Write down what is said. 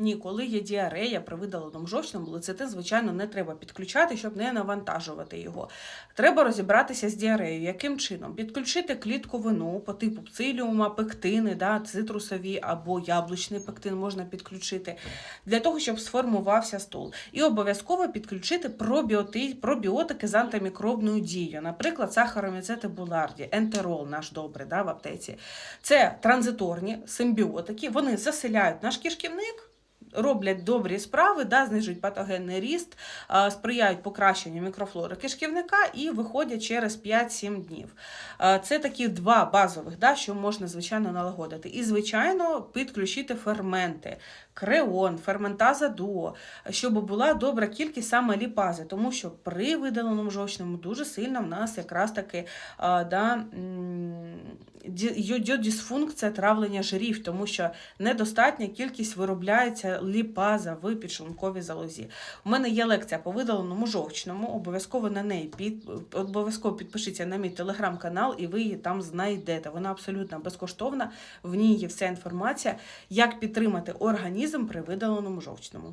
Ні, коли є діарея при видаленому жовчному, лецитин, звичайно, не треба підключати, щоб не навантажувати його. Треба розібратися з діареєю. Яким чином? Підключити клітковину по типу пциліума, пектини, да, цитрусові або яблучний пектин можна підключити для того, щоб сформувався стул. І обов'язково підключити пробіоти, пробіотики з антимікробною дією. Наприклад, сахароміцети буларді, ентерол наш добрий да, в аптеці. Це транзиторні симбіотики, вони заселяють наш кишківник. Роблять добрі справи, да, знижують патогенний ріст, сприяють покращенню мікрофлори кишківника і виходять через 5-7 днів. Це такі два базових, да, що можна звичайно налагодити. І, звичайно, підключити ферменти, креон, ферментаза дуо, щоб була добра кількість саме ліпази, тому що при видаленому жовчному дуже сильно в нас якраз таки да, йде дисфункція травлення жирів, тому що недостатня кількість виробляється ліпаза в підшлунковій залозі. У мене є лекція по видаленому жовчному. Обов'язково на неї під обов'язково підпишіться на мій телеграм-канал, і ви її там знайдете. Вона абсолютно безкоштовна. В ній є вся інформація, як підтримати організм при видаленому жовчному.